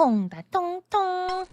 통다 통통.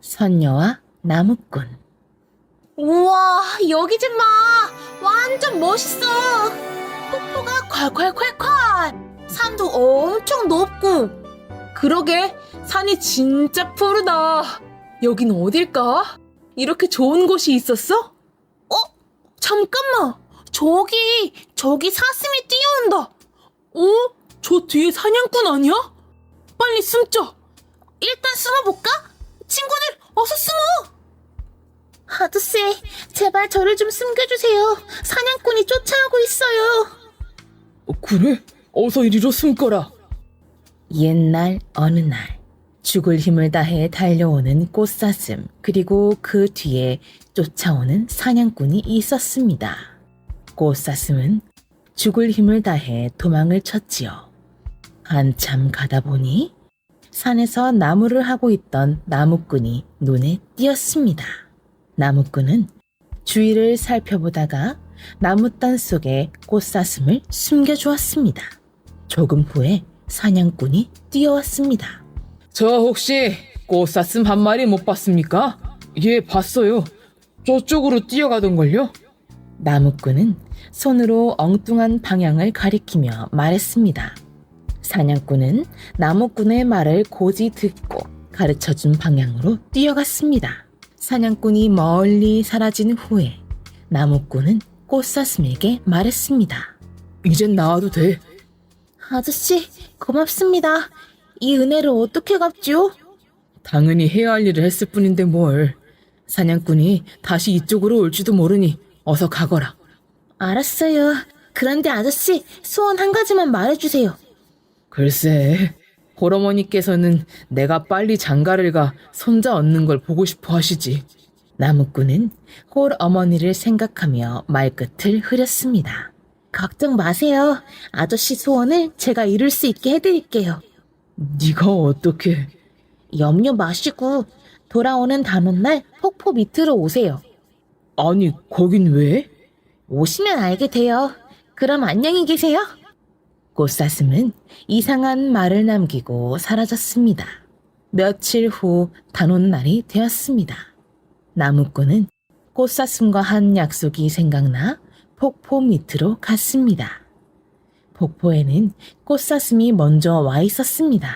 선녀와 나무꾼. 우와, 여기 좀 봐. 완전 멋있어. 폭포가 콸콸콸콸. 산도 엄청 높고. 그러게, 산이 진짜 푸르다. 여긴 어딜까? 이렇게 좋은 곳이 있었어? 어? 잠깐만. 저기, 저기 사슴이 뛰어온다. 어? 저 뒤에 사냥꾼 아니야? 빨리 숨자. 일단 숨어볼까? 친구들, 어서 숨어! 아저씨, 제발 저를 좀 숨겨주세요. 사냥꾼이 쫓아오고 있어요. 그래? 어서 이리로 숨거라. 옛날 어느 날 죽을 힘을 다해 달려오는 꽃사슴 그리고 그 뒤에 쫓아오는 사냥꾼이 있었습니다. 꽃사슴은 죽을 힘을 다해 도망을 쳤지요. 한참 가다 보니 산에서 나무를 하고 있던 나무꾼이 눈에 띄었습니다. 나무꾼은 주위를 살펴보다가 나무단 속에 꽃사슴을 숨겨주었습니다. 조금 후에 사냥꾼이 뛰어왔습니다. 저 혹시 꽃사슴 한 마리 못 봤습니까? 예, 봤어요. 저쪽으로 뛰어가던걸요? 나무꾼은 손으로 엉뚱한 방향을 가리키며 말했습니다. 사냥꾼은 나무꾼의 말을 고지 듣고 가르쳐 준 방향으로 뛰어갔습니다. 사냥꾼이 멀리 사라진 후에 나무꾼은 꽃사슴에게 말했습니다. 이젠 나와도 돼. 아저씨, 고맙습니다. 이 은혜를 어떻게 갚지요? 당연히 해야 할 일을 했을 뿐인데 뭘. 사냥꾼이 다시 이쪽으로 올지도 모르니 어서 가거라. 알았어요. 그런데 아저씨, 소원 한 가지만 말해주세요. 글쎄, 홀어머니께서는 내가 빨리 장가를 가 손자 얻는 걸 보고 싶어 하시지. 나무꾼은 홀 어머니를 생각하며 말끝을 흐렸습니다. 걱정 마세요. 아저씨 소원을 제가 이룰 수 있게 해드릴게요. 네가 어떻게... 염려 마시고 돌아오는 단오날 폭포 밑으로 오세요. 아니, 거긴 왜? 오시면 알게 돼요. 그럼 안녕히 계세요. 꽃사슴은 이상한 말을 남기고 사라졌습니다. 며칠 후 단온 날이 되었습니다. 나무꾼은 꽃사슴과 한 약속이 생각나 폭포 밑으로 갔습니다. 폭포에는 꽃사슴이 먼저 와 있었습니다.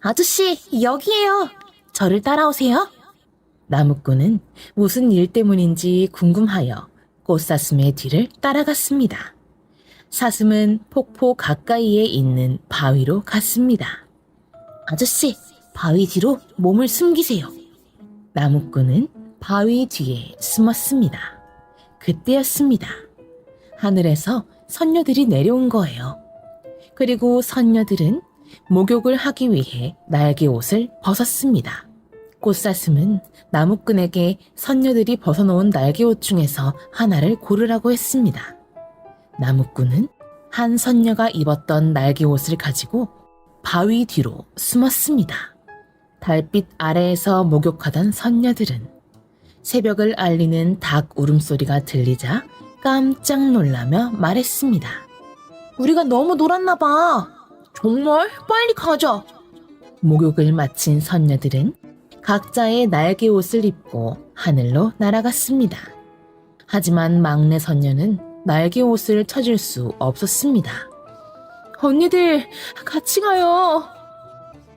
아저씨, 여기에요. 저를 따라오세요. 나무꾼은 무슨 일 때문인지 궁금하여 꽃사슴의 뒤를 따라갔습니다. 사슴은 폭포 가까이에 있는 바위로 갔습니다. 아저씨, 바위 뒤로 몸을 숨기세요. 나무꾼은 바위 뒤에 숨었습니다. 그때였습니다. 하늘에서 선녀들이 내려온 거예요. 그리고 선녀들은 목욕을 하기 위해 날개 옷을 벗었습니다. 꽃사슴은 나무꾼에게 선녀들이 벗어놓은 날개 옷 중에서 하나를 고르라고 했습니다. 나무꾼은 한 선녀가 입었던 날개 옷을 가지고 바위 뒤로 숨었습니다. 달빛 아래에서 목욕하던 선녀들은 새벽을 알리는 닭 울음소리가 들리자 깜짝 놀라며 말했습니다. 우리가 너무 놀았나 봐. 정말 빨리 가자. 목욕을 마친 선녀들은 각자의 날개 옷을 입고 하늘로 날아갔습니다. 하지만 막내 선녀는 날개 옷을 찾을 수 없었습니다. 언니들, 같이 가요.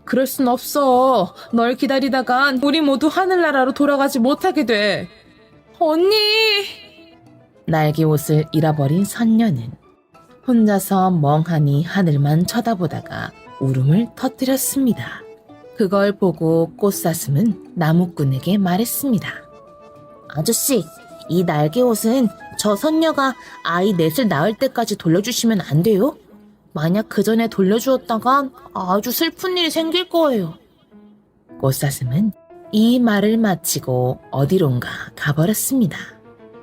그럴 순 없어. 널 기다리다간 우리 모두 하늘나라로 돌아가지 못하게 돼. 언니! 날개 옷을 잃어버린 선녀는 혼자서 멍하니 하늘만 쳐다보다가 울음을 터뜨렸습니다. 그걸 보고 꽃사슴은 나무꾼에게 말했습니다. 아저씨, 이 날개 옷은 저 선녀가 아이 넷을 낳을 때까지 돌려주시면 안 돼요? 만약 그 전에 돌려주었다간 아주 슬픈 일이 생길 거예요. 꽃사슴은 이 말을 마치고 어디론가 가버렸습니다.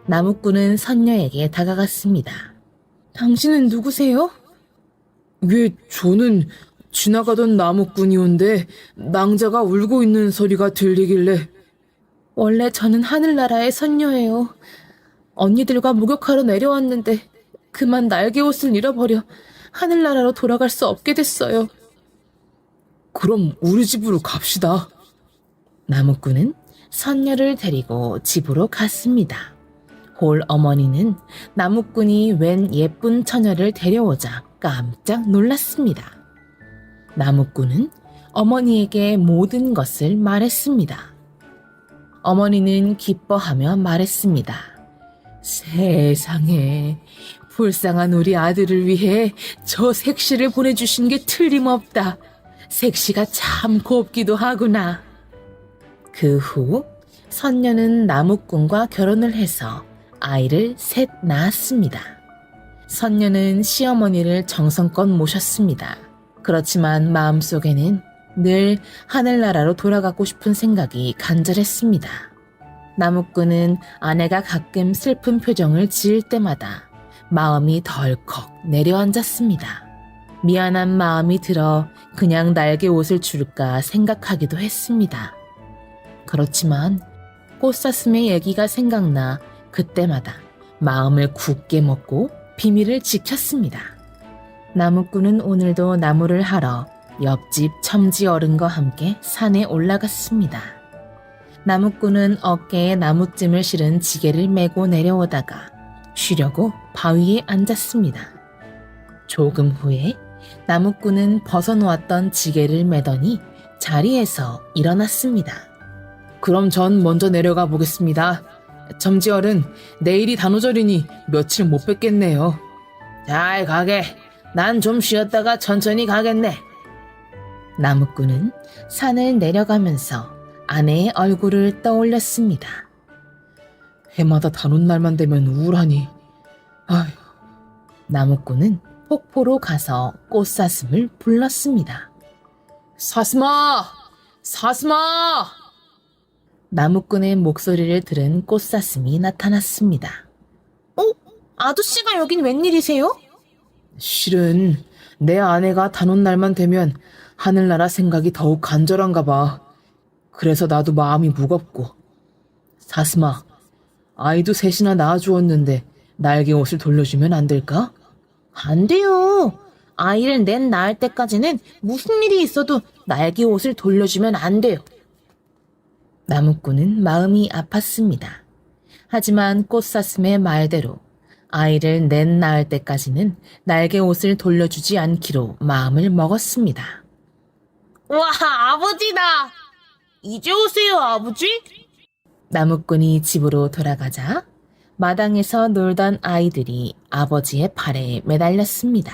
나무꾼은 선녀에게 다가갔습니다. 당신은 누구세요? 왜 저는 지나가던 나무꾼이 온데 낭자가 울고 있는 소리가 들리길래 원래 저는 하늘나라의 선녀예요. 언니들과 목욕하러 내려왔는데 그만 날개 옷을 잃어버려 하늘나라로 돌아갈 수 없게 됐어요. 그럼 우리 집으로 갑시다. 나무꾼은 선녀를 데리고 집으로 갔습니다. 홀 어머니는 나무꾼이 웬 예쁜 처녀를 데려오자 깜짝 놀랐습니다. 나무꾼은 어머니에게 모든 것을 말했습니다. 어머니는 기뻐하며 말했습니다. 세상에, 불쌍한 우리 아들을 위해 저 색시를 보내주신 게 틀림없다. 색시가 참 곱기도 하구나. 그 후 선녀는 나무꾼과 결혼을 해서 아이를 셋 낳았습니다. 선녀는 시어머니를 정성껏 모셨습니다. 그렇지만 마음속에는 늘 하늘나라로 돌아가고 싶은 생각이 간절했습니다. 나무꾼은 아내가 가끔 슬픈 표정을 지을 때마다 마음이 덜컥 내려앉았습니다. 미안한 마음이 들어 그냥 날개 옷을 줄까 생각하기도 했습니다. 그렇지만 꽃사슴의 얘기가 생각나 그때마다 마음을 굳게 먹고 비밀을 지켰습니다. 나무꾼은 오늘도 나무를 하러 옆집 첨지 어른과 함께 산에 올라갔습니다. 나무꾼은 어깨에 나무찜을 실은 지게를 메고 내려오다가 쉬려고 바위에 앉았습니다. 조금 후에 나무꾼은 벗어놓았던 지게를 매더니 자리에서 일어났습니다. 그럼 전 먼저 내려가 보겠습니다. 점지어른, 내일이 단오절이니 며칠 못 뵙겠네요. 잘 가게. 난 좀 쉬었다가 천천히 가겠네. 나무꾼은 산을 내려가면서 아내의 얼굴을 떠올렸습니다. 해마다 단온 날만 되면 우울하니. 아휴, 나무꾼은 폭포로 가서 꽃사슴을 불렀습니다. 사스마! 사스마! 나무꾼의 목소리를 들은 꽃사슴이 나타났습니다. 어? 아저씨가 여긴 웬일이세요? 실은 내 아내가 단온 날만 되면 하늘나라 생각이 더욱 간절한가 봐. 그래서 나도 마음이 무겁고. 사스마, 아이도 셋이나 낳아주었는데 날개 옷을 돌려주면 안 될까? 안 돼요. 아이를 낸 낳을 때까지는 무슨 일이 있어도 날개 옷을 돌려주면 안 돼요. 나무꾼은 마음이 아팠습니다. 하지만 꽃사슴의 말대로 아이를 낸 낳을 때까지는 날개 옷을 돌려주지 않기로 마음을 먹었습니다. 와, 아버지다! 이제 오세요, 아버지? 나무꾼이 집으로 돌아가자 마당에서 놀던 아이들이 아버지의 팔에 매달렸습니다.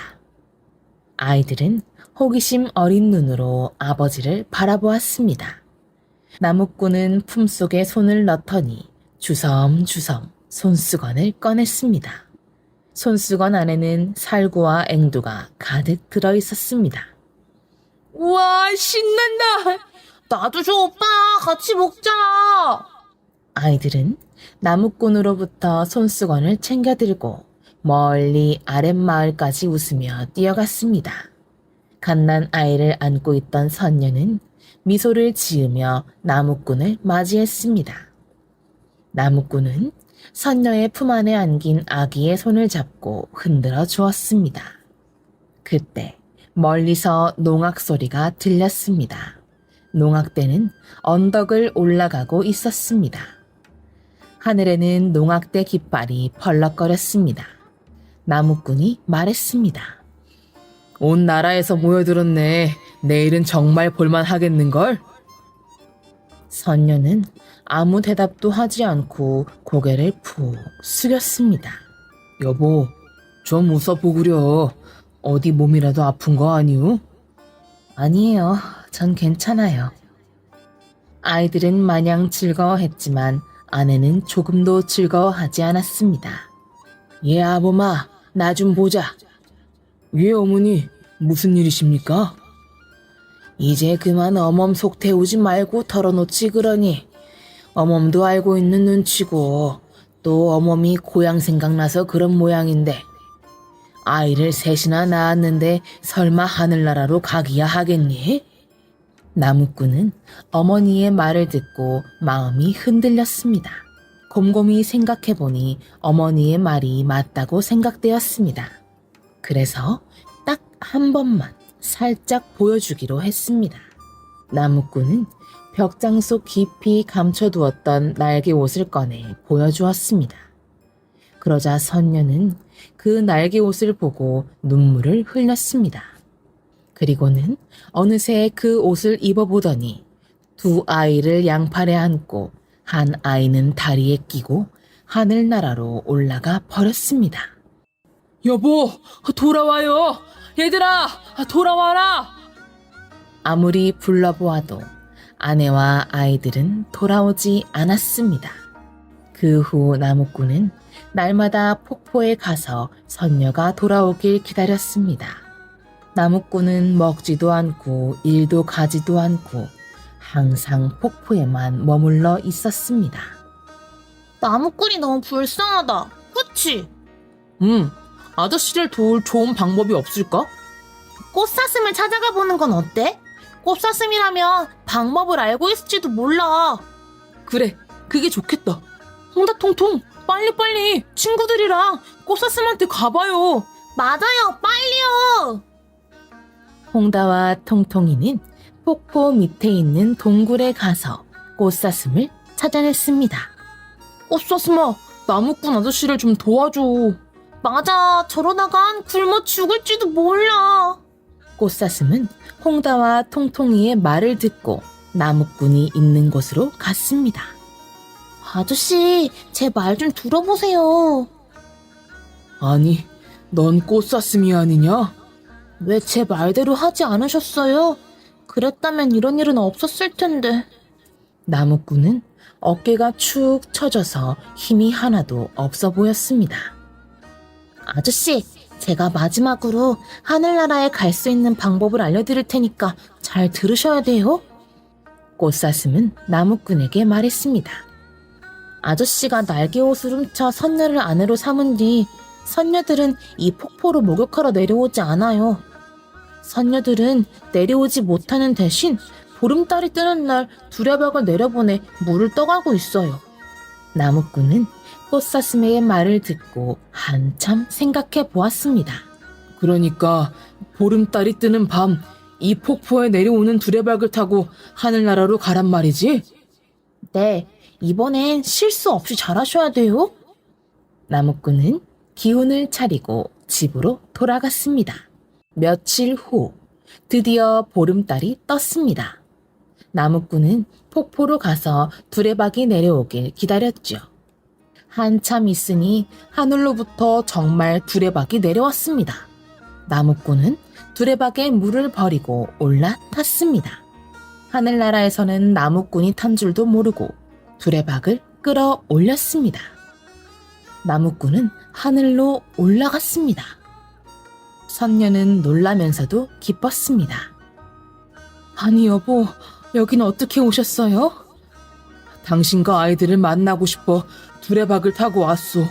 아이들은 호기심 어린 눈으로 아버지를 바라보았습니다. 나무꾼은 품속에 손을 넣더니 주섬주섬 손수건을 꺼냈습니다. 손수건 안에는 살구와 앵두가 가득 들어 있었습니다. 우와, 신난다! 나도 줘, 오빠! 같이 먹자! 아이들은 나무꾼으로부터 손수건을 챙겨 들고 멀리 아랫마을까지 웃으며 뛰어갔습니다. 갓난 아이를 안고 있던 선녀는 미소를 지으며 나무꾼을 맞이했습니다. 나무꾼은 선녀의 품 안에 안긴 아기의 손을 잡고 흔들어 주었습니다. 그때 멀리서 농악 소리가 들렸습니다. 농악대는 언덕을 올라가고 있었습니다. 하늘에는 농악대 깃발이 펄럭거렸습니다. 나무꾼이 말했습니다. 온 나라에서 모여들었네. 내일은 정말 볼만 하겠는걸? 선녀는 아무 대답도 하지 않고 고개를 푹 숙였습니다. 여보, 좀 웃어보구려. 어디 몸이라도 아픈 거 아니오? 아니에요. 전 괜찮아요. 아이들은 마냥 즐거워했지만 아내는 조금도 즐거워하지 않았습니다. 예, 아범아, 나 좀 보자. 예, 어머니, 무슨 일이십니까? 이제 그만 어멈 속 태우지 말고 털어놓지 그러니 어멈도 알고 있는 눈치고 또 어멈이 고향 생각나서 그런 모양인데 아이를 셋이나 낳았는데 설마 하늘나라로 가기야 하겠니? 나무꾼은 어머니의 말을 듣고 마음이 흔들렸습니다. 곰곰이 생각해보니 어머니의 말이 맞다고 생각되었습니다. 그래서 딱 한 번만 살짝 보여주기로 했습니다. 나무꾼은 벽장 속 깊이 감춰두었던 날개 옷을 꺼내 보여주었습니다. 그러자 선녀는 그 날개 옷을 보고 눈물을 흘렸습니다. 그리고는 어느새 그 옷을 입어보더니 두 아이를 양팔에 안고 한 아이는 다리에 끼고 하늘나라로 올라가 버렸습니다. 여보, 돌아와요! 얘들아, 돌아와라! 아무리 불러보아도 아내와 아이들은 돌아오지 않았습니다. 그 후 나무꾼은 날마다 폭포에 가서 선녀가 돌아오길 기다렸습니다. 나무꾼은 먹지도 않고 일도 가지도 않고 항상 폭포에만 머물러 있었습니다. 나무꾼이 너무 불쌍하다. 그치? 음, 아저씨를 도울 좋은 방법이 없을까? 꽃사슴을 찾아가 보는 건 어때? 꽃사슴이라면 방법을 알고 있을지도 몰라. 그래, 그게 좋겠다. 홍다통통, 빨리빨리 친구들이랑 꽃사슴한테 가봐요. 맞아요, 빨리요! 홍다와 통통이는 폭포 밑에 있는 동굴에 가서 꽃사슴을 찾아냈습니다. 꽃사슴아, 나무꾼 아저씨를 좀 도와줘. 맞아, 저러다간 굶어 죽을지도 몰라. 꽃사슴은 홍다와 통통이의 말을 듣고 나무꾼이 있는 곳으로 갔습니다. 아저씨, 제 말 좀 들어보세요. 아니, 넌 꽃사슴이 아니냐? 왜 제 말대로 하지 않으셨어요? 그랬다면 이런 일은 없었을 텐데. 나무꾼은 어깨가 축 처져서 힘이 하나도 없어 보였습니다. 아저씨, 제가 마지막으로 하늘나라에 갈 수 있는 방법을 알려드릴 테니까 잘 들으셔야 돼요. 꽃사슴은 나무꾼에게 말했습니다. 아저씨가 날개 옷을 훔쳐 선녀를 아내로 삼은 뒤 선녀들은 이 폭포로 목욕하러 내려오지 않아요. 선녀들은 내려오지 못하는 대신 보름달이 뜨는 날 두려벽을 내려보내 물을 떠가고 있어요. 나무꾼은 꽃사슴의 말을 듣고 한참 생각해 보았습니다. 그러니까 보름달이 뜨는 밤 이 폭포에 내려오는 두레박을 타고 하늘나라로 가란 말이지? 네, 이번엔 실수 없이 잘하셔야 돼요. 나무꾼은 기운을 차리고 집으로 돌아갔습니다. 며칠 후 드디어 보름달이 떴습니다. 나무꾼은 폭포로 가서 두레박이 내려오길 기다렸죠. 한참 있으니 하늘로부터 정말 두레박이 내려왔습니다. 나무꾼은 두레박에 물을 버리고 올라탔습니다. 하늘나라에서는 나무꾼이 탄 줄도 모르고 두레박을 끌어 올렸습니다. 나무꾼은 하늘로 올라갔습니다. 선녀는 놀라면서도 기뻤습니다. 아니 여보, 여긴 어떻게 오셨어요? 당신과 아이들을 만나고 싶어 두레박을 타고 왔소.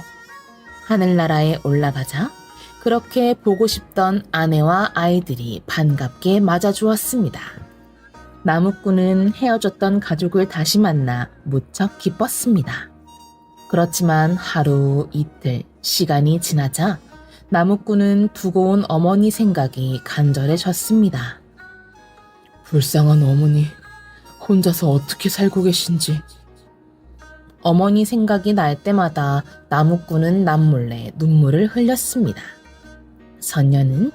하늘나라에 올라가자 그렇게 보고 싶던 아내와 아이들이 반갑게 맞아주었습니다. 나무꾼은 헤어졌던 가족을 다시 만나 무척 기뻤습니다. 그렇지만 하루, 이틀, 시간이 지나자 나무꾼은 두고 온 어머니 생각이 간절해졌습니다. 불쌍한 어머니, 혼자서 어떻게 살고 계신지. 어머니 생각이 날 때마다 나무꾼은 남몰래 눈물을 흘렸습니다. 선녀는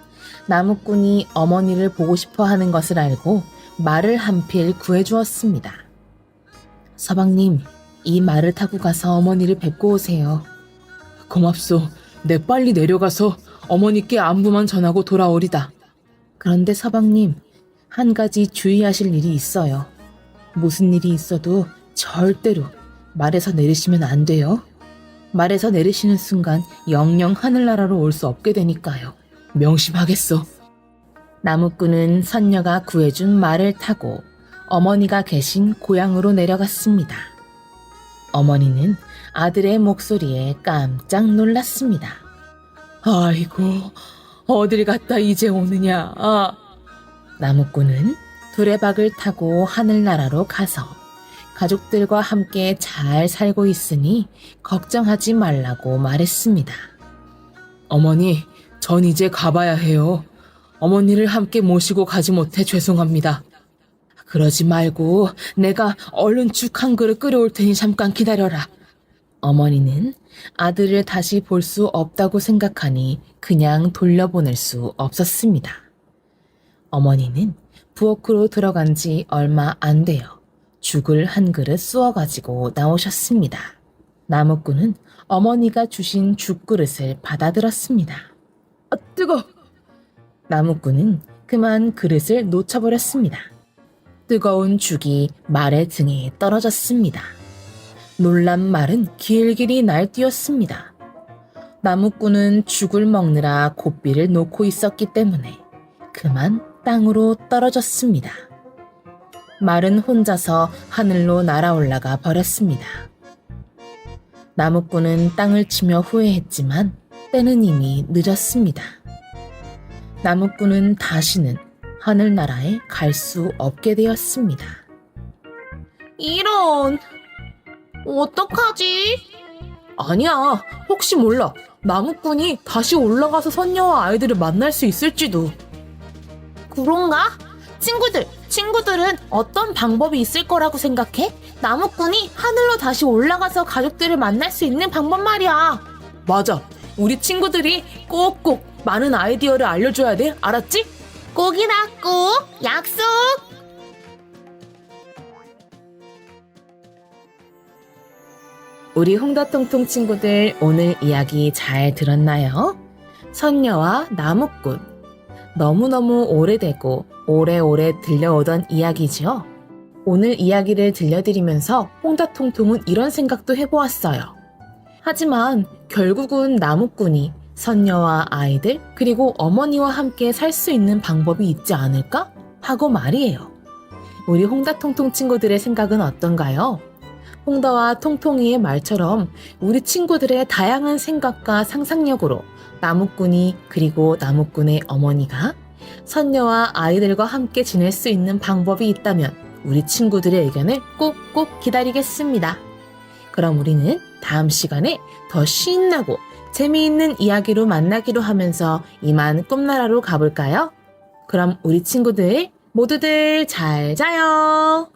나무꾼이 어머니를 보고 싶어 하는 것을 알고 말을 한 필 구해주었습니다. 서방님, 이 말을 타고 가서 어머니를 뵙고 오세요. 고맙소. 내 빨리 내려가서 어머니께 안부만 전하고 돌아오리다. 그런데 서방님, 한 가지 주의하실 일이 있어요. 무슨 일이 있어도 절대로 말에서 내리시면 안 돼요. 말에서 내리시는 순간 영영 하늘나라로 올 수 없게 되니까요. 명심하겠소. 나무꾼은 선녀가 구해준 말을 타고 어머니가 계신 고향으로 내려갔습니다. 어머니는 아들의 목소리에 깜짝 놀랐습니다. 아이고, 어딜 갔다 이제 오느냐. 아, 나무꾼은 두레박을 타고 하늘나라로 가서 가족들과 함께 잘 살고 있으니 걱정하지 말라고 말했습니다. 어머니, 전 이제 가봐야 해요. 어머니를 함께 모시고 가지 못해 죄송합니다. 그러지 말고 내가 얼른 죽 한 그릇 끓여올 테니 잠깐 기다려라. 어머니는 아들을 다시 볼 수 없다고 생각하니 그냥 돌려보낼 수 없었습니다. 어머니는 부엌으로 들어간 지 얼마 안 돼요. 죽을 한 그릇 쑤어가지고 나오셨습니다. 나무꾼은 어머니가 주신 죽그릇을 받아들었습니다. 아, 뜨거! 나무꾼은 그만 그릇을 놓쳐버렸습니다. 뜨거운 죽이 말의 등에 떨어졌습니다. 놀란 말은 길길이 날뛰었습니다. 나무꾼은 죽을 먹느라 고삐를 놓고 있었기 때문에 그만 땅으로 떨어졌습니다. 말은 혼자서 하늘로 날아올라가 버렸습니다. 나무꾼은 땅을 치며 후회했지만 때는 이미 늦었습니다. 나무꾼은 다시는 하늘나라에 갈 수 없게 되었습니다. 이런. 어떡하지? 아니야, 혹시 몰라. 나무꾼이 다시 올라가서 선녀와 아이들을 만날 수 있을지도. 그런가? 친구들, 친구들은 어떤 방법이 있을 거라고 생각해? 나무꾼이 하늘로 다시 올라가서 가족들을 만날 수 있는 방법 말이야. 맞아. 우리 친구들이 꼭꼭 많은 아이디어를 알려줘야 돼. 알았지? 꼭이다, 꼭. 약속! 우리 홍다통통 친구들 오늘 이야기 잘 들었나요? 선녀와 나무꾼. 너무너무 오래되고 오래오래 들려오던 이야기죠. 오늘 이야기를 들려드리면서 홍다통통은 이런 생각도 해보았어요. 하지만 결국은 나무꾼이 선녀와 아이들 그리고 어머니와 함께 살 수 있는 방법이 있지 않을까? 하고 말이에요. 우리 홍다통통 친구들의 생각은 어떤가요? 홍다와 통통이의 말처럼 우리 친구들의 다양한 생각과 상상력으로 나무꾼이 그리고 나무꾼의 어머니가 선녀와 아이들과 함께 지낼 수 있는 방법이 있다면 우리 친구들의 의견을 꼭꼭 기다리겠습니다. 그럼 우리는 다음 시간에 더 신나고 재미있는 이야기로 만나기로 하면서 이만 꿈나라로 가볼까요? 그럼 우리 친구들 모두들 잘 자요.